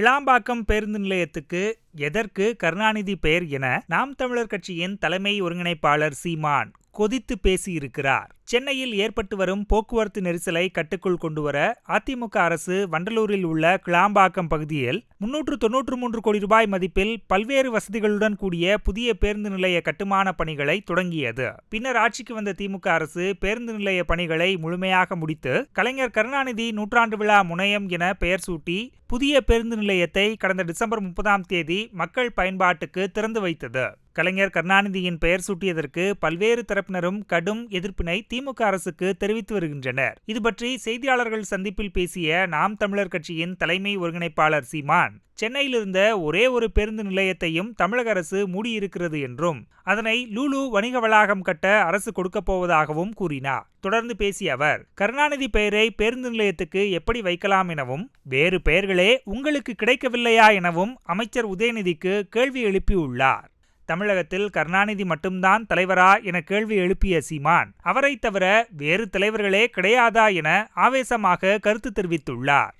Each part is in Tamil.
கிளாம்பாக்கம் பேருந்து நிலையத்துக்கு எதற்கு கருணாநிதி பெயர் என நாம் தமிழர் கட்சியின் தலைமை ஒருங்கிணைப்பாளர் சீமான் கொதித்து பேசியிருக்கிறார். சென்னையில் ஏற்பட்டு வரும் போக்குவரத்து நெரிசலை கட்டுக்குள் கொண்டுவர அதிமுக அரசு வண்டலூரில் உள்ள கிளாம்பாக்கம் பகுதியில் முன்னூற்று தொன்னூற்று மூன்று கோடி ரூபாய் மதிப்பில் பல்வேறு வசதிகளுடன் கூடிய புதிய பேருந்து நிலைய கட்டுமான பணிகளை தொடங்கியது. பின்னர் ஆட்சிக்கு வந்த திமுக அரசு பேருந்து நிலைய பணிகளை முழுமையாக முடித்து கலைஞர் கருணாநிதி நூற்றாண்டு விழா முனையம் என பெயர் சூட்டி புதிய பேருந்து நிலையத்தை கடந்த டிசம்பர் முப்பதாம் தேதி மக்கள் பயன்பாட்டுக்கு திறந்து வைத்தது. கலைஞர் கருணாநிதியின் பெயர் சூட்டியதற்கு பல்வேறு தரப்பினரும் கடும் எதிர்ப்பினை திமுக அரசுக்கு தெரிவித்து வருகின்றனர். இது பற்றி செய்தியாளர்கள் சந்திப்பில் பேசிய நாம் தமிழர் கட்சியின் தலைமை ஒருங்கிணைப்பாளர் சீமான் சென்னையில் இருந்த ஒரே ஒரு பேருந்து நிலையத்தையும் தமிழக அரசு மூடியிருக்கிறது என்றும் அதனை லூலு வணிக வளாகம் கட்ட அரசு கொடுக்கப் போவதாகவும் கூறினார். தொடர்ந்து பேசிய அவர் கருணாநிதி பெயரை பேருந்து நிலையத்துக்கு எப்படி வைக்கலாம் எனவும் வேறு பெயர்களே உங்களுக்கு கிடைக்கவில்லையா எனவும் அமைச்சர் உதயநிதிக்கு கேள்வி எழுப்பியுள்ளார். தமிழகத்தில் கருணாநிதி மட்டும்தான் தலைவரா என கேள்வி எழுப்பிய சீமான் அவரை தவிர வேறு தலைவர்களே கிடையாதா என ஆவேசமாக கருத்து தெரிவித்துள்ளார்.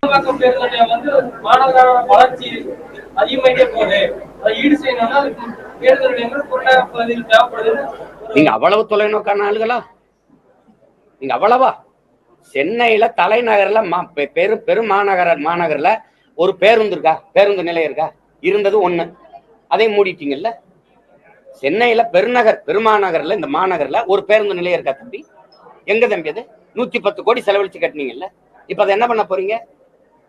நீங்க அவ்வளவு தொலைநோக்கான ஆளுகளா? நீங்க அவ்வளவா? சென்னையில தலைநகர்ல பெரு பெரும் மாநகர மாநகர்ல ஒரு பேருந்து இருக்கா? பேருந்து நிலையம் இருக்கா? இருந்தது ஒண்ணு. அதை மூடிட்டீங்கல்ல? சென்னையில பெருநகர் பெருமாநகர்ல இந்த மாநகர்ல ஒரு பேருந்து நிலையம் இருக்கா தம்பி? எங்க தம்பி அது? நூத்தி பத்து கோடி செலவழிச்சு கட்டினீங்கல்ல. இப்ப அதை என்ன பண்ண போறீங்க?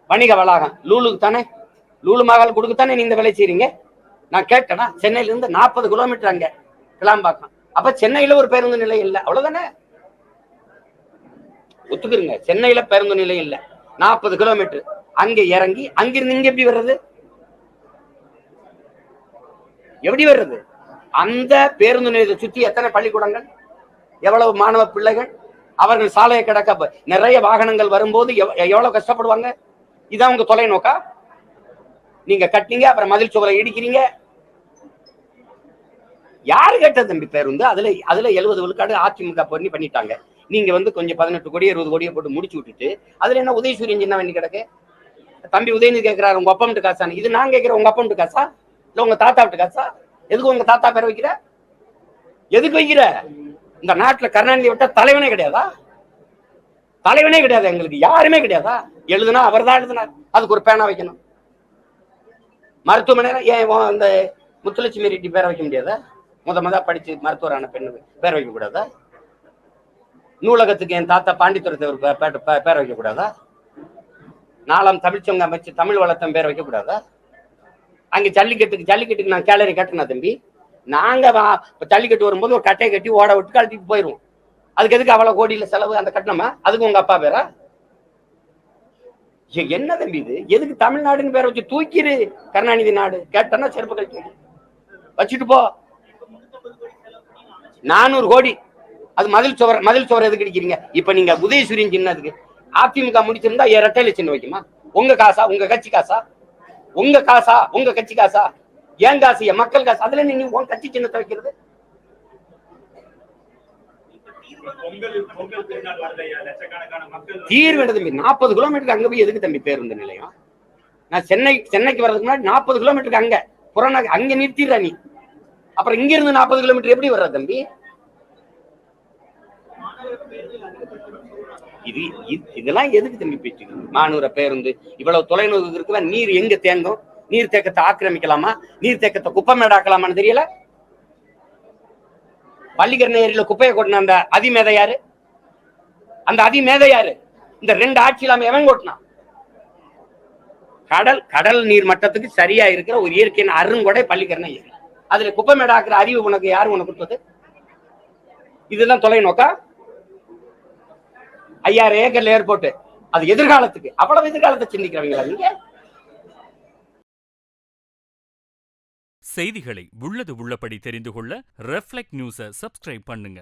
வணிக வளாகம். லூலுக்கு தானே? லூலு மகால் கொடுக்கத்தானே நீ இந்த வேலை செய்றீங்க? நான் கேட்டேனா சென்னையில இருந்து நாற்பது கிலோமீட்டர் அங்க கிளாம்பாக்கம். அப்ப சென்னையில ஒரு பேருந்து நிலையம் இல்ல. அவ்வளவுதானே? ஒத்துக்குறீங்க சென்னையில பேருந்து நிலையம் இல்ல. நாற்பது கிலோமீட்டர் அங்க இறங்கி அங்கிருந்து இங்க எப்படி வர்றது? எப்படி வர்றது? அந்த பேருந்து நிலையத்தை சுத்தி எத்தனை பள்ளிக்கூடங்கள்? எவ்வளவு மாணவ பிள்ளைகள்? அவர்கள் சாலையை கிடக்க நிறைய வாகனங்கள் வரும்போது எவ்வளவு கஷ்டப்படுவாங்க? இதான் உங்க தொலைநோக்கா? நீங்க கட்டிங்க அப்புறம் மதில் சுவரை இடிக்கிறீங்க. யாரு கேட்ட தம்பி பேருந்து? அதுல அதுல எழுபது விழுக்காடு அதிமுக பண்ணி பண்ணிட்டாங்க. நீங்க வந்து கொஞ்சம் பதினெட்டு கோடி இருபது கோடியை போட்டு முடிச்சு விட்டுட்டு அதுல என்ன உதயசூரியன் என்ன பண்ணி கிடக்கு? தம்பி உதயநிதி கேட்கிறாரு உங்க அப்பா காசான்னு இது நான் கேட்கிறேன் உங்க அப்பா காசா? இல்ல உங்க தாத்தா காசா? எதுக்கு உங்க தாத்தா பேர் வைக்கிற? எதுக்கு வைக்கிற? இந்த நாட்டுல கருணாநிதி விட்டா தலைவனே கிடையாதா? தலைவனே கிடையாது எங்களுக்கு யாருமே கிடையாதா? எழுதுனா அவர் தான் எழுதினார். அதுக்கு ஒரு பேனா வைக்கணும். மருத்துவமனை ஏன் இந்த முத்துலட்சுமி ரெட்டி பேரை வைக்க முடியாதா? முத முத படிச்சு மருத்துவரான பெண்ணு பேர் வைக்க கூடாதா? நூலகத்துக்கு என் தாத்தா பாண்டித்துரத்தை ஒரு பே- பேர் வைக்க கூடாதா? நாலாம் தமிழ்ச்சங்க அமைச்சு தமிழ் வளர்த்தம் பேர் வைக்க கூடாதா? அங்க ஜல்லிக்கட்டுக்கு ஜல்லிக்கட்டுக்கு நான் கேலரி கட்டினா தம்பி. நாங்க ஜல்லிக்கட்டு வரும்போது ஒரு கட்டையை கட்டி ஓட விட்டு கழட்டிட்டு போயிருவோம். அதுக்கு எதுக்கு அவ்வளவு கோடியில செலவு அந்த கட்டணமா? அதுக்கு உங்க அப்பா பேரா? என்ன தம்பி இது? எதுக்கு தமிழ்நாடுன்னு பேரை வச்சு தூக்கிடு கருணாநிதி நாடு. கேட்டனா செருப்பு கழிச்சு வச்சுட்டு போ. நானூறு கோடி. அது மதில் சுவர் மதில் சுவர் எதுக்கு அடிக்கிறீங்க? இப்ப நீங்க உதயசூரியன் சின்னதுக்கு. அதிமுக முடிச்சிருந்தா இரட்டையில சின்ன வைக்குமா? உங்க காசா? உங்க கட்சி காசா? உங்க காசா? உங்க கட்சி காசா? ஏன் காசு என் மக்கள் காசு? அதுல நீங்க உன் கட்சி சின்னத்தை வைக்கிறது. தீர்வு தம்பி? நாற்பது கிலோமீட்டருக்கு அங்க போய் எதுக்கு தம்பி பேருந்து நிலையம்? நான் சென்னை சென்னைக்கு வர்றதுக்கு முன்னாடி நாற்பது கிலோமீட்டருக்கு அங்க. புறநகர் அங்க நிறுத்திடுற நீ. அப்புறம் இங்க இருந்து நாற்பது கிலோமீட்டர் எப்படி வர்ற தம்பி? இது இதெல்லாம் எதுக்கு திரும்பி பேச்சு மாநூற பேருந்து இவ்வளவு தொலைநோக்கு இருக்குன்னா நீர் எங்க தேங்கும்? நீர் தேக்கத்தை ஆக்கிரமிக்கலாமா? நீர் தேக்கத்தை குப்பமேடாக்கலாமான்னு தெரியல. பள்ளிக்கரணை ஏரியில குப்பையை கொட்டின அந்த அதிமேதை யாரு? அந்த அதிமேதை யாரு? இந்த ரெண்டு ஆட்சி இல்லாம எவன் கொட்டினான்? கடல் கடல் நீர் மட்டத்துக்கு சரியா இருக்கிற ஒரு இயற்கையின் அருங்கொடை பள்ளிக்கரண ஏரி. அதுல குப்பமேடாக்குற அறிவு உனக்கு யாரு உனக்கு கொடுத்தது? இதுதான் தொலைநோக்கா? ஐயாயிரம் ஏக்கர்ல ஏர்போர்ட் அது எதிர்காலத்துக்கு. அவ்வளவு எதிர்காலத்தை சிந்திக்கிறவங்களா நீங்க? செய்திகளை உள்ளது உள்ளபடி தெரிந்து கொள்ள ரெஃப்ளெக்ட் நியூஸை சப்ஸ்கிரைப் பண்ணுங்க.